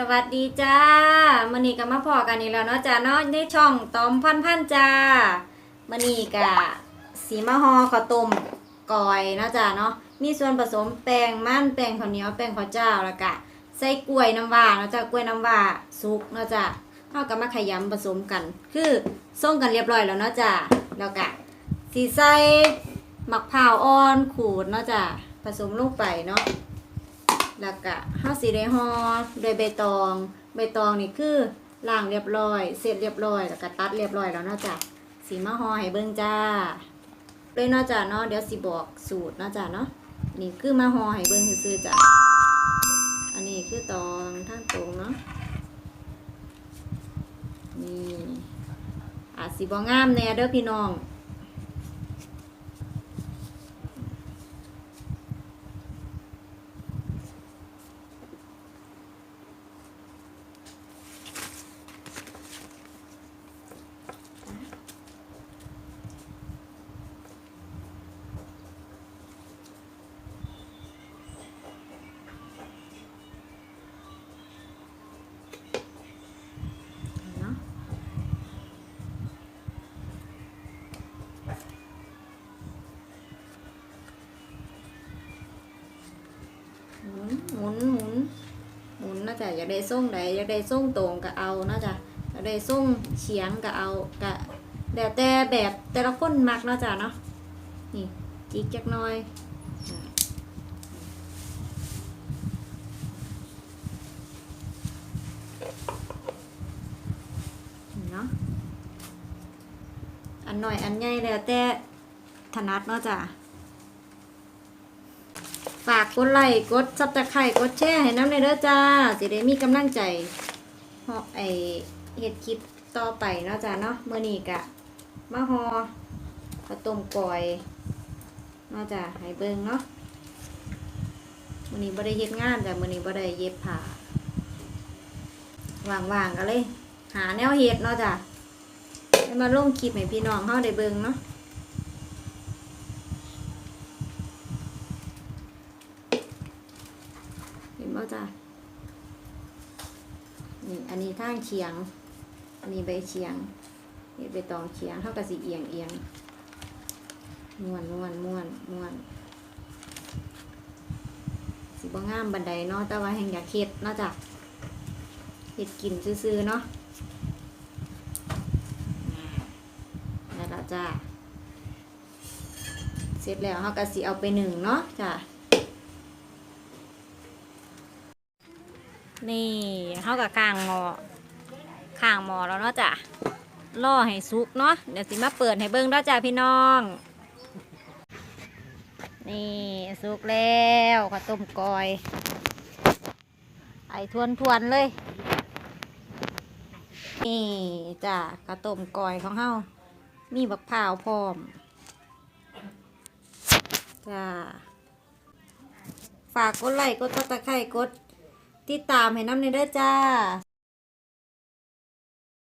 สวัสดีจ้ามื่อนี้ก็มาพอกันอีกแล้วเนาะจ้าเนาะในช่องตอมพันพันจ้ามื่อนี้ก็สีมะฮอข้าวต้มกอยเนาะจ้าเนาะมีส่วนผสมแป้งมันแป้งข้าวเหนียวแป้งข้าวเจ้าแล้วก็ใส่กล้วยน้ำว้าเนาะจ้ากล้วยน้ำว้าสุกเนาะจ้าเราก็มาขยำผสมกัน คือส่งกันเรียบร้อยแล้วเนาะจ้าแล้วก็สีใส่หมะพร้าอ่อนขูดเนาะจ้าผสมลงไปเนาะ แล้วก็ข้าวสีได้ห่อด้วยใบตอง ใบตองนี่คือล้างเรียบร้อย เสร็จเรียบร้อย แล้วก็ตัดเรียบร้อยแล้วนาะจ้ะสีมาห่อให้เบิ่งจ้าเลยนาะจ้ะเนาะเดี๋ยวสิบอกสูตรนาะจ้ะเนาะนี่คือมาห่อให้เบิ่งซื่อจ้ะอันนี้คือตองท่านตรงเนาะนี่อาจสิบ่งามแน่เด้อพี่น้อง มุนหมุนหมุนหมุนนะจ๊ะอยากได้ส่งใดอยากได้ส่งตรงก็เอานะจ๊ะอยากได้ส่งเฉียงก็เอาก็แล้วแต่แบบแต่ละคนมักนาะจ๊ะเนาะนี่จิกจักน้อยเนาะอันหน่อยอันใหญ่แล้วแต่ถนัดเนาะจ๊ะ ฝากกดไลค์กดซับตะไคร่กดแชร์ให้น้ำในเด้อจ้าสิได้มีกำลังใจฮอไอเฮ็ดคลิปต่อไปเนาะจ้าเนาะเมื้อนี้กะมาฮอข้าวต้มก่อยเนาะจ้าให้เบิ่งเนาะมื้อนี้บ่ได้เฮ็ดงานจ้ะมื้อนี้บ่ได้เย็บผ้าว่างๆก็เลย หาแนวเฮ็ดเนาะจ้ะให้มาลงคลิปให้พี่น้องเฮาได้เบิ่งเนาะ เห็นบ่จ้ะ นี่อันนี้ทางเฉียง อันนี้ใบเฉียงนี่ใบตองเฉียงเท่ากับสีเอียงเอียงม้วนม้วนม้วนม้วนสีบ่งามบันไดเนาะแต่ว่าแห่งอยากเฮ็ดเนาะจ้ะเฮ็ดกินซื่อๆเนาะนั่นละจ้ะเสร็จแล้วเขาก็สิเอาไปหนึ่งเนาะจ้ะ นี่เขากับข้างหมอข้างหมอแล้วเนาะจ้ะล่อให้สุกเนาะเดี๋ยวสิมาเปิดให้เบิ้งเนาะจ้ะพี่น้อง นี่สุกแล้วข้าวต้มกอย ไอทวนทวนๆเลย นี่จ้ะข้าวต้มกอยของเฮามีบักพร้าวพร้อมจ้าฝากกดไลค์กดติดตามกด ติดตามให้น้ำในเด้อจ้า